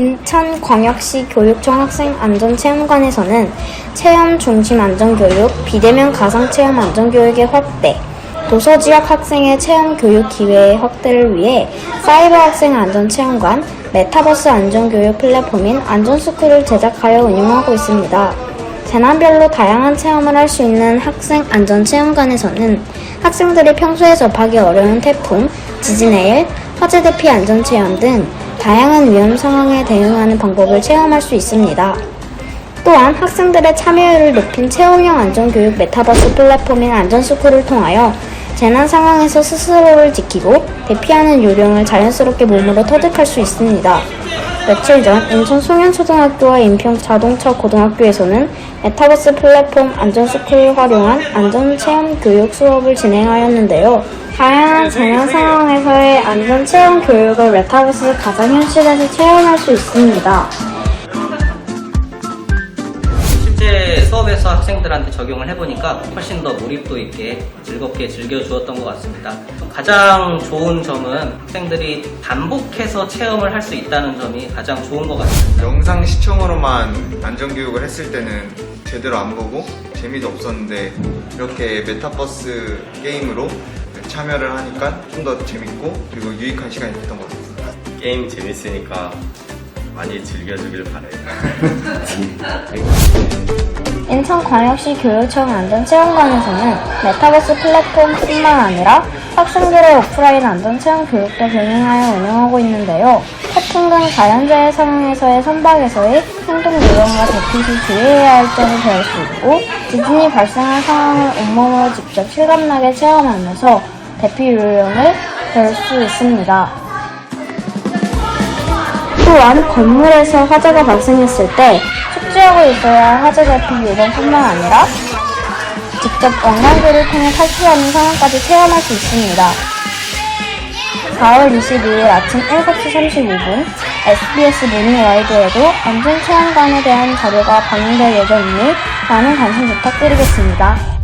인천광역시 교육청 학생안전체험관에서는 체험 중심 안전교육, 비대면 가상체험 안전교육의 확대, 도서지역 학생의 체험 교육 기회의 확대를 위해 사이버 학생 안전체험관, 메타버스 안전교육 플랫폼인 안전스쿨을 제작하여 운영하고 있습니다. 재난별로 다양한 체험을 할 수 있는 학생 안전체험관에서는 학생들이 평소에 접하기 어려운 태풍, 지진의 일, 화재 대피 안전체험 등 다양한 위험 상황에 대응하는 방법을 체험할 수 있습니다. 또한 학생들의 참여율을 높인 체험형 안전교육 메타버스 플랫폼인 안전스쿨을 통하여 재난 상황에서 스스로를 지키고 대피하는 요령을 자연스럽게 몸으로 터득할 수 있습니다. 며칠 전 인천 송현초등학교와 인평 자동차 고등학교에서는 메타버스 플랫폼 안전스쿨을 활용한 안전체험 교육 수업을 진행하였는데요. 다양한 재난 상황에서의 안전 체험 교육을 메타버스 가상 현실에서 체험할 수 있습니다. 실제 수업에서 학생들한테 적용을 해보니까 훨씬 더 몰입도 있게 즐겁게 즐겨주었던 것 같습니다. 가장 좋은 점은 학생들이 반복해서 체험을 할 수 있다는 점이 가장 좋은 것 같습니다. 영상 시청으로만 안전교육을 했을 때는 제대로 안 보고 재미도 없었는데 이렇게 메타버스 게임으로 참여를 하니까 좀 더 재밌고 그리고 유익한 시간이 됐던 것 같습니다. 게임 재밌으니까 많이 즐겨주길 바래요. 인천광역시 교육청 안전체험관에서는 메타버스 플랫폼뿐만 아니라 학생들의 오프라인 안전체험 교육도 병행하여 운영하고 있는데요. 태풍 등 자연재해 상황에서의 선박에서의 행동 요령과 대피 시 주의해야 할 점을 배울 수 있고 지진이 발생한 상황을 온몸으로 직접 실감나게 체험하면서 대피 요령을 배울 수 있습니다. 또한 건물에서 화재가 발생했을 때 숙지하고 있어야 할 화재 대피 요령뿐만 아니라 직접 원광교를 통해 탈출하는 상황까지 체험할 수 있습니다. 4월 22일 아침 7시 35분 SBS 모닝와이드에도 안전 체험관에 대한 자료가 방영될 예정이니 많은 관심 부탁드리겠습니다.